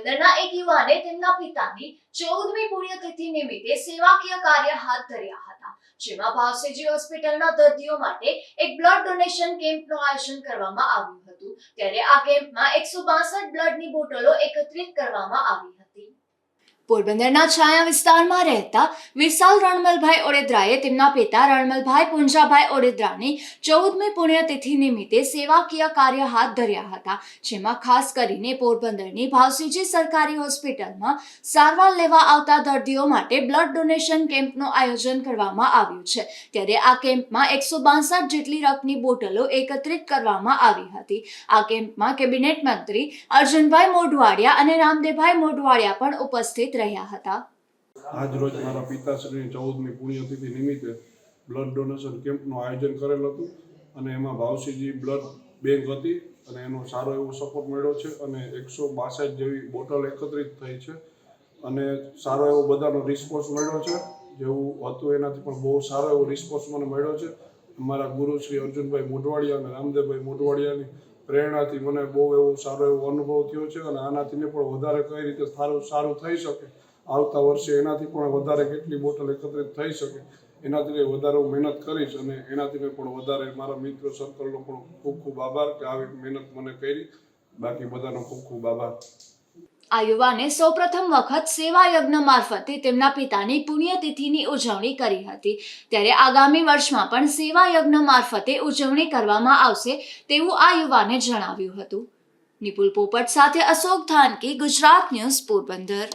પોરબંદરના એક યુવાને તેમના પિતાની ચૌદમી પુણ્યતિથિ નિમિત્તે સેવાકીય કાર્ય હાથ ધર્યા હતા, જેમાં ભાવસેજી હોસ્પિટલના દર્દીઓ માટે એક બ્લડ ડોનેશન કેમ્પનું આયોજન કરવામાં આવ્યું હતું. ત્યારે આ કેમ્પમાં એકસો બાસઠ બ્લડની બોટલો એકત્રિત કરવામાં આવી હતી. પોરબંદરના છાયા વિસ્તારમાં રહેતા વિશાલ રણમલભાઈ ઓડેદરાએ તેમના પિતા રણમલભાઈ પુંજાભાઈ ઓડેદરાની ચૌદમી પુણ્યતિથિ નિમિત્તે સેવાકીય કાર્ય હાથ ધર્યા હતા, જેમાં ખાસ કરીને પોરબંદરની ભાવસીજી સરકારી હોસ્પિટલમાં સારવાર લેવા આવતા દર્દીઓ માટે બ્લડ ડોનેશન કેમ્પનું આયોજન કરવામાં આવ્યું છે. ત્યારે આ કેમ્પમાં એકસો બાસઠ જેટલી રકની બોટલો એકત્રિત કરવામાં આવી હતી. આ કેમ્પમાં કેબિનેટ મંત્રી અર્જુનભાઈ મોઢવાડિયા અને રામદેવભાઈ મોઢવાડિયા પણ ઉપસ્થિત રહ્યા હતા. આજ રોજ મારા પિતાશ્રીની ચૌદમી પુણ્યતિથિ નિમિત્તે બ્લડ ડોનેશન કેમ્પનું આયોજન કરેલ હતું અને એમાં ભાવસીજી બ્લડ બેંક હતી અને એનો સારો એવો સપોર્ટ મળ્યો છે અને એકસો બાસઠ જેવી બોટલ એકત્રિત થઈ છે અને સારો એવો બધાનો રિસ્પોન્સ મળ્યો છે. જેવું હતું એનાથી પણ બહુ સારો એવો રિસ્પોન્સ મને મળ્યો છે. મારા ગુરુ શ્રી અર્જુનભાઈ મોઢવાડિયા અને રામદેવભાઈ મોઢવાડિયાની પ્રેરણાથી મને બહુ એવો સારો એવો અનુભવ થયો છે અને આનાથી પણ વધારે કઈ રીતે સારું સારું થઈ શકે? આવતા વર્ષે એનાથી પણ વધારે કેટલી બોટલ એકત્રિત થઈ શકે? એનાથી વધારે હું મહેનત કરીશ અને એનાથી પણ વધારે મારા મિત્ર સર્કલનો પણ ખૂબ ખૂબ આભાર કે આવી મહેનત મને કરી. બાકી બધાનો ખૂબ ખૂબ આભાર. આ યુવાને સૌપ્રથમ વખત સેવા યજ્ઞ મારફતે તેમના પિતાની પુણ્યતિથિની ઉજવણી કરી હતી. ત્યારે આગામી વર્ષમાં પણ સેવા યજ્ઞ મારફતે ઉજવણી કરવામાં આવશે તેવું આ યુવાને જણાવ્યું હતું. નિપુલ પોપટ સાથે અશોક ધાનકી, ગુજરાત ન્યૂઝ પોરબંદર.